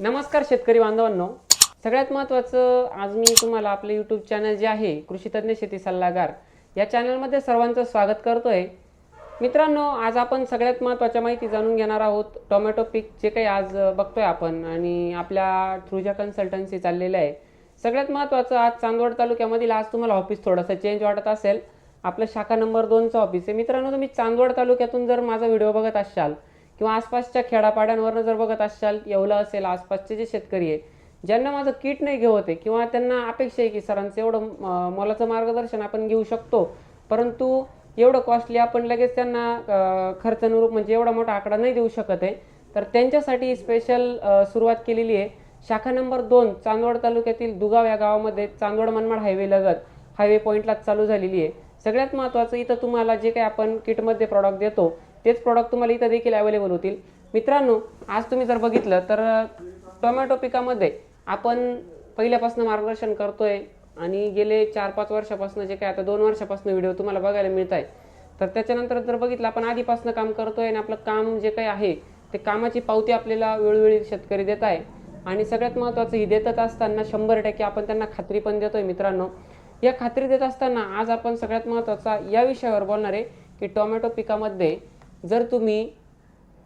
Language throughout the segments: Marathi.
नमस्कार शेतकरी बांधवांनो. सगळ्यात महत्त्वाचं आज मी तुम्हाला आपलं यूट्यूब चॅनल जे आहे कृषीतज्ञ शेती सल्लागार या चॅनलमध्ये सर्वांचं स्वागत करतोय. मित्रांनो आज आपण सगळ्यात महत्त्वाच्या माहिती जाणून घेणार आहोत. टोमॅटो पीक जे काही आज बघतोय आपण आणि आपल्या थ्रुजा कन्सल्टन्सी चाललेलं आहे. सगळ्यात महत्त्वाचं आज चांदवड तालुक्यामधील आज तुम्हाला ऑफिस थोडंसं चेंज वाटत असेल. आपलं शाखा नंबर दोनचं ऑफिस आहे. मित्रांनो तुम्ही चांदवड तालुक्यातून जर माझा व्हिडिओ बघत असाल किंवा आसपासच्या खेडापाड्यांवरनं जर बघत असाल येवला असेल आसपासचे जे शेतकरी आहे ज्यांना माझं किट नाही घेऊ होते किंवा त्यांना अपेक्षा आहे की सरांचं एवढं मोलाचं मार्गदर्शन आपण घेऊ शकतो परंतु एवढं कॉस्टली आपण लगेच त्यांना खर्चानुरूप म्हणजे एवढा मोठा आकडा नाही देऊ शकत आहे. तर त्यांच्यासाठी स्पेशल सुरुवात केलेली आहे. शाखा नंबर दोन चांदवड तालुक्यातील दुगाव या गावामध्ये चांदवड मनमाड हायवे लगत हायवे पॉईंटलाच चालू झालेली आहे. सगळ्यात महत्त्वाचं इथं तुम्हाला जे काही आपण किटमध्ये प्रॉडक्ट देतो तेच प्रॉडक्ट तुम्हाला इथं देखील अवेलेबल होतील. मित्रांनो आज तुम्ही जर बघितलं तर टोमॅटो पिकामध्ये आपण पहिल्यापासून मार्गदर्शन करतोय आणि गेले चार पाच वर्षापासून जे काय आता दोन वर्षापासून व्हिडिओ तुम्हाला बघायला मिळत आहे तर त्याच्यानंतर जर बघितलं आपण आधीपासून काम करतोय आणि आपलं काम जे काही आहे ते कामाची पावती आपल्याला वेळोवेळी शेतकरी देत आहे आणि सगळ्यात महत्त्वाचं ही देतच असताना शंभर टक्के आपण त्यांना खात्री पण देतोय मित्रांनो. या खात्री देत असताना आज आपण सगळ्यात महत्त्वाचा या विषयावर बोलणार आहे की टोमॅटो पिकामध्ये जर तुम्ही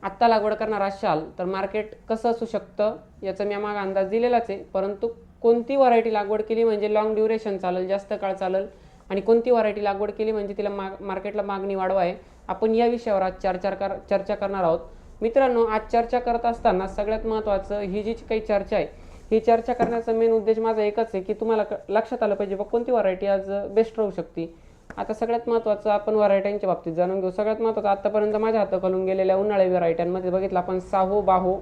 आत्ता लागवड करणार असाल तर मार्केट कसं असू शकतं याचा मी माग अंदाज दिलेलाच आहे. परंतु कोणती व्हरायटी लागवड केली म्हणजे लॉंग ड्युरेशन चालेल जास्त काळ चालेल आणि कोणती व्हरायटी लागवड केली म्हणजे तिला माग मार्केटला मागणी वाढवा आहे आपण या विषयावर आज चर्चा कर चर्चा करणार आहोत. मित्रांनो आज चर्चा करत असताना सगळ्यात महत्त्वाचं ही जी काही चर्चा आहे ही चर्चा करण्याचा मेन उद्देश माझा एकच आहे की तुम्हाला क- लक्षात आलं पाहिजे बा कोणती व्हरायटी आज बेस्ट राहू शकते. आता सगळ्यात महत्त्वाचं आपण व्हरायट्यांच्या बाबतीत जाणून घेऊ. सगळ्यात महत्त्वाचं आत्तापर्यंत माझ्या हाताखालून गेलेल्या उन्हाळी व्हरायट्यांमध्ये बघितलं आपण साहो बाहो.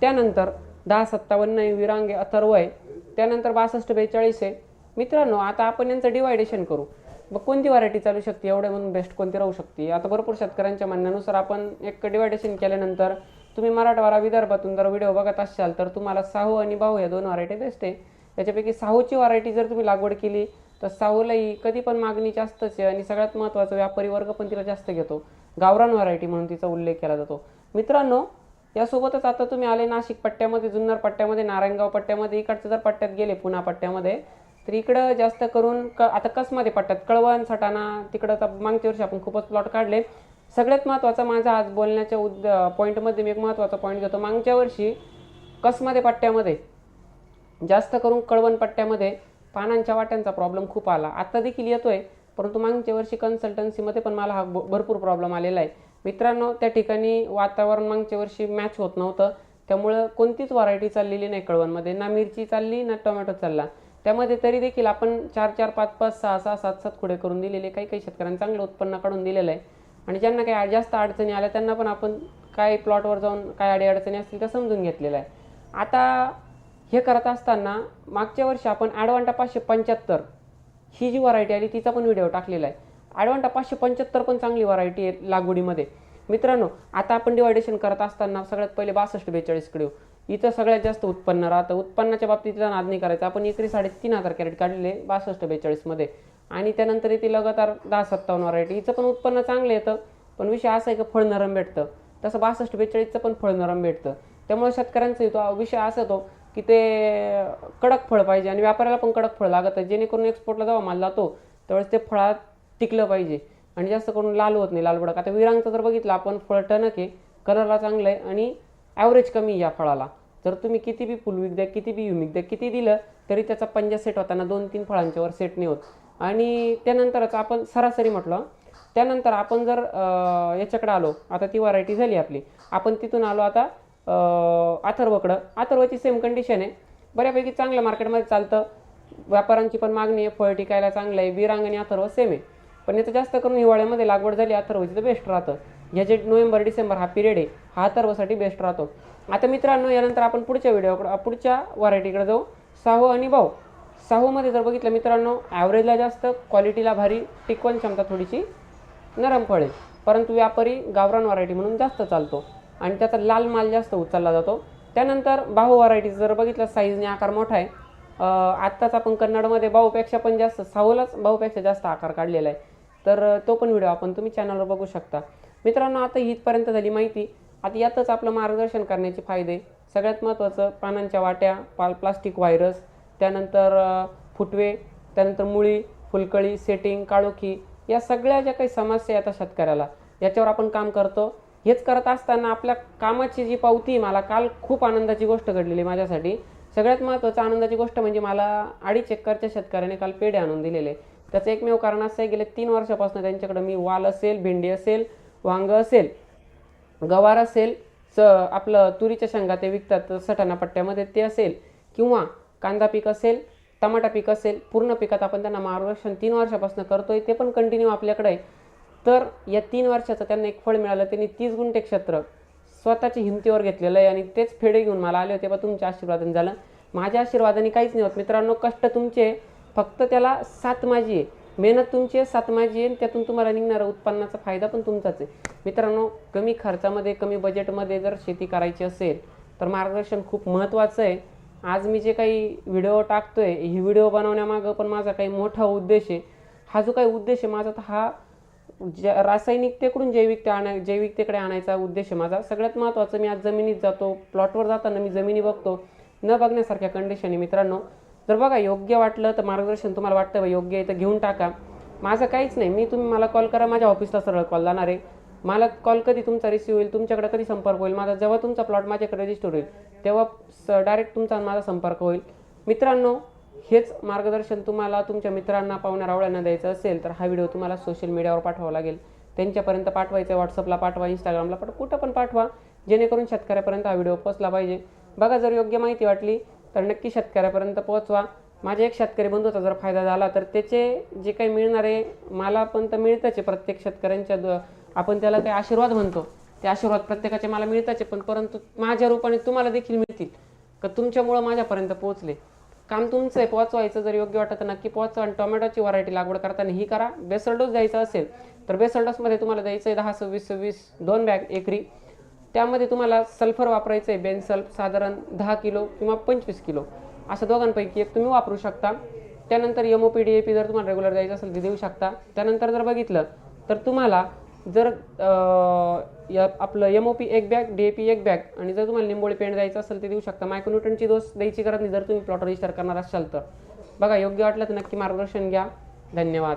त्यानंतर दहा सत्तावन्न आहे विरांगे अथर्व आहे त्यानंतर बासष्ट बेचाळीस आहे. मित्रांनो आता आपण यांचं डिवायडेशन करू. मग कोणती व्हरायटी चालू शकते? एवढे म्हणून बेस्ट कोणती राहू शकते? आता भरपूर शेतकऱ्यांच्या म्हणण्यानुसार आपण एक डिवायडेशन केल्यानंतर तुम्ही मराठवाडा विदर्भातून जर व्हिडिओ बघत असाल तर तुम्हाला साहू आणि बाहू या दोन व्हरायटी बेस्ट आहे. त्याच्यापैकी साहूची व्हरायटी जर तुम्ही लागवड केली तर साहूलाही कधी पण मागणी जास्तच आहे आणि सगळ्यात महत्त्वाचं व्यापारी वर्ग पण तिला जास्त घेतो. गावरान व्हरायटी म्हणून तिचा उल्लेख केला जातो. मित्रांनो यासोबतच आता तुम्ही आले नाशिक पट्ट्यामध्ये जुन्नर पट्ट्यामध्ये नारायणगाव पट्ट्यामध्ये इकडच्या जर पट्ट्यात गेले पुणा पट्ट्यामध्ये तर इकडं जास्त करून क आता कसमध्ये पट्ट्यात? कळवण सटाणा तिकडं तर मागच्या वर्षी आपण खूपच प्लॉट काढले. सगळ्यात महत्त्वाचा माझा आज बोलण्याच्या उद पॉईंटमध्ये मी एक महत्त्वाचा पॉईंट घेतो. मागच्या वर्षी कसमध्ये पट्ट्यामध्ये? जास्त करून कळवण पट्ट्यामध्ये पानांच्या वाट्यांचा प्रॉब्लेम खूप आला. आता देखील येतोय परंतु मागच्या वर्षी कन्सल्टन्सीमध्ये पण मला हा भ- भरपूर प्रॉब्लेम आलेला आहे. मित्रांनो त्या ठिकाणी वातावरण मागच्या वर्षी मॅच होत नव्हतं. त्यामुळं कोणतीच व्हरायटी चाललेली नाही कळवणमध्ये. ना मिरची चालली ना टोमॅटो चालला. त्यामध्ये तरी देखील आपण चार चार पाच पाच सहा सहा सात सात खुडे करून दिलेले. काही काही शेतकऱ्यांना चांगलं उत्पन्न काढून दिलेलं आहे. आणि ज्यांना काही जास्त अडचणी आल्या त्यांना पण आपण काय प्लॉटवर जाऊन काय अडी अडचणी असतील त्या समजून घेतलेलं आहे आता हे करत असताना मागच्या वर्षी आपण ॲडवांटा पाचशे पंच्याहत्तर ही जी व्हरायटी आली तिचा पण व्हिडिओ टाकलेला आहे. ॲडवांटा पाचशे पंच्याहत्तर पण चांगली व्हरायटी आहे लागवडीमध्ये. मित्रांनो आता आपण डिवायडेशन करत असताना सगळ्यात पहिले बासष्ट बेचाळीसकडे येऊ. इथं सगळ्यात जास्त उत्पन्न राहतं. उत्पन्नाच्या बाबतीत तिचा नाद नाही करायचा. आपण एकरी साडेतीन हजार कॅरेट काढलेले बासष्ट बेचाळीसमध्ये. आणि त्यानंतर इथे लगातार दहा सत्तावन्न व्हरायटी हिचं पण उत्पन्न चांगलं येतं. पण विषय असा आहे की फळ नरम भेटतं. तसं बासष्ट बेचाळीसचं पण फळ नरम भेटतं. त्यामुळे शेतकऱ्यांचा तो विषय असा येतो की ते कडक फळ पाहिजे आणि व्यापाऱ्याला पण कडक फळ आहे. जेणेकरून एक्सपोर्टला जेव्हा माल जातो त्यावेळेस ते फळात टिकलं पाहिजे. आणि जास्त करून लाल होत नाही लाल भडक आता विरांगचं जर बघितलं आपण फळ टणक आहे कलरला चांगलं आहे आणि ॲव्हरेज कमी आहे या फळाला. जर तुम्ही किती बी फुलविक द्या किती बी युमिक द्या किती दिलं तरी त्याचा पंजा सेट होताना दोन तीन फळांच्यावर सेट नाही होत. आणि त्यानंतरच आपण सरासरी म्हटलं त्यानंतर आपण जर याच्याकडे आलो आता ती व्हरायटी झाली आपली. आपण तिथून आलो आता अथर्वकडं. अथर्वची सेम कंडिशन आहे. बऱ्यापैकी चांगलं मार्केटमध्ये चालतं. व्यापाऱ्यांची पण मागणी आहे फळ टिकायला चांगलं आहे विरांग आणि अथर्व सेम आहे. पण याचं जास्त करून हिवाळ्यामध्ये लागवड झाली अथर्वची तर बेस्ट राहतं. ह्या जे नोव्हेंबर डिसेंबर हा पिरियड आहे हा अथर्वसाठी बेस्ट राहतो. आता मित्रांनो यानंतर आपण पुढच्या व्हिडिओकडे पुढच्या व्हरायटीकडे जाऊ. साहू आणि भाऊ. साहूमध्ये जर बघितलं मित्रांनो ॲव्हरेजला जास्त क्वालिटीला भारी टिकवण क्षमता थोडीशी नरम फळ आहे. परंतु व्यापारी गावरान व्हरायटी म्हणून जास्त चालतो. आणि त्याचा लाल माल जास्त उचलला जातो. त्यानंतर बाहू व्हरायटी जर बघितलं साईजने आकार मोठा आहे. आत्ताच आपण कन्नडमध्ये बाहूपेक्षा पण जास्त साहूलाच बाहूपेक्षा जास्त आकार काढलेला आहे. तर तो पण व्हिडिओ आपण तुम्ही चॅनलवर बघू शकता. मित्रांनो आता इथपर्यंत झाली माहिती. आता यातच आपलं मार्गदर्शन करण्याचे फायदे. सगळ्यात महत्त्वाचं पानांच्या वाट्या पाल प्लास्टिक व्हायरस त्यानंतर फुटवे त्यानंतर मुळी फुलकळी सेटिंग काळोखी या सगळ्या ज्या काही समस्या येतात शेतकऱ्याला याच्यावर आपण काम करतो. हेच करत असताना आपल्या कामाची जी पावती मला काल खूप आनंदाची गोष्ट घडलेली आहे माझ्यासाठी. सगळ्यात महत्त्वाचं आनंदाची गोष्ट म्हणजे मला अडीच एकरच्या शेतकऱ्याने काल पेढे आणून दिलेले. त्याचं एकमेव कारण असं आहे गेले तीन वर्षापासून त्यांच्याकडे मी वाल असेल भेंडी असेल वांग असेल गवार असेल स आपलं तुरीच्या शेंगा ते विकतात सटाणा पट्ट्यामध्ये ते असेल किंवा कांदा पीक असेल टमाटा पीक असेल पूर्ण पिकात आपण त्यांना मार्गदर्शन तीन वर्षापासून करतोय ते पण कंटिन्यू आपल्याकडे आहे. तर या तीन वर्षाचं त्यांना एक फळ मिळालं. त्यांनी तीस गुंठे क्षेत्र स्वतःच्या हिमतीवर घेतलेलं आहे आणि तेच फेडे घेऊन मला आले होते. बा तुमच्या आशीर्वादाने झालं. माझ्या आशीर्वादाने काहीच नाही होत. मित्रांनो कष्ट तुमचे फक्त त्याला सात माझी आहे. मेहनत तुमची आहे सात माझी आहे आणि त्यातून तुम्हाला निघणारा उत्पन्नाचा फायदा पण तुमचाच आहे. मित्रांनो कमी खर्चामध्ये कमी बजेटमध्ये जर शेती करायची असेल तर मार्गदर्शन खूप महत्त्वाचं आहे. आज मी जे काही व्हिडिओ टाकतो आहे ही व्हिडिओ बनवण्यामागं पण माझा काही मोठा उद्देश आहे. हा जो काही उद्देश आहे माझा तर हा ज्या रासायनिकतेकडून जैविकते आणा जैविकतेकडे आणायचा उद्देश माझा सगळ्यात महत्त्वाचं मी आज जमिनीत जातो प्लॉटवर जाताना मी जमिनी बघतो न बघण्यासारख्या कंडिशन आहे मित्रांनो. जर बघा योग्य वाटलं तर मार्गदर्शन तुम्हाला वाटतं बा योग्य आहे तर घेऊन टाका. माझं काहीच नाही. मी तुम्ही मला कॉल करा माझ्या ऑफिसला सरळ कॉल जाणार आहे. मला कॉल कधी तुमचा रिसिव्ह होईल तुमच्याकडे कधी संपर्क होईल माझा जेव्हा तुमचा प्लॉट माझ्याकडे रजिस्टर होईल तेव्हा डायरेक्ट तुमचा आणि माझा संपर्क होईल. मित्रांनो हेच मार्गदर्शन तुम्हाला तुमच्या मित्रांना पाहुण्या रावळ्यांना द्यायचं असेल तर हा व्हिडिओ तुम्हाला सोशल मीडियावर पाठवावा लागेल. त्यांच्यापर्यंत पाठवायचं व्हॉट्सअपला पाठवा इंस्टाग्रामला पाठवा कुठं पण पाठवा. जेणेकरून शेतकऱ्यापर्यंत हा व्हिडिओ पोचला पाहिजे. बघा जर योग्य माहिती वाटली तर नक्की शेतकऱ्यापर्यंत पोहोचवा. माझ्या एक शेतकरी बंधूचा जर फायदा झाला तर त्याचे जे काही मिळणारे मला पण तर मिळतच आहे प्रत्येक शेतकऱ्यांच्या द- आपण त्याला काही आशीर्वाद म्हणतो. ते आशीर्वाद प्रत्येकाचे मला मिळताचे आहे पण परंतु माझ्या रूपाने तुम्हाला देखील मिळतील. का तुमच्यामुळं माझ्यापर्यंत पोहोचले? काम तुमचं आहे पोचवायचं जर योग्य वाटत नक्की पोहोचवा आणि टोमॅटोची व्हरायटी लागवड करताना ही करा. बेसलडोस द्यायचा असेल तर बेसलडोसमध्ये तुम्हाला द्यायचं आहे दहा सव्वीस सव्वीस दोन बॅग एकरी. त्यामध्ये तुम्हाला सल्फर वापरायचं आहे बेनसल्फ साधारण दहा किलो किंवा पंचवीस किलो. असं दोघांपैकी एक तुम्ही वापरू शकता. त्यानंतर M O P D A P जर तुम्हाला रेग्युलर द्यायचं असेल ते देऊ शकता. त्यानंतर जर बघितलं तर तुम्हाला जर या आपलं एम ओ पी एक बॅग डी ए पी एक बॅग आणि जर तुम्हाला लिंबोळी पेंट द्यायचं असेल ते देऊ शकता. मायक्रोन्यूटनची डोस द्यायची गरज नाही. जर तुम्ही प्लॉट रजिस्टर करणार असाल तर. बघा योग्य वाटलं तर नक्की मार्गदर्शन घ्या. धन्यवाद.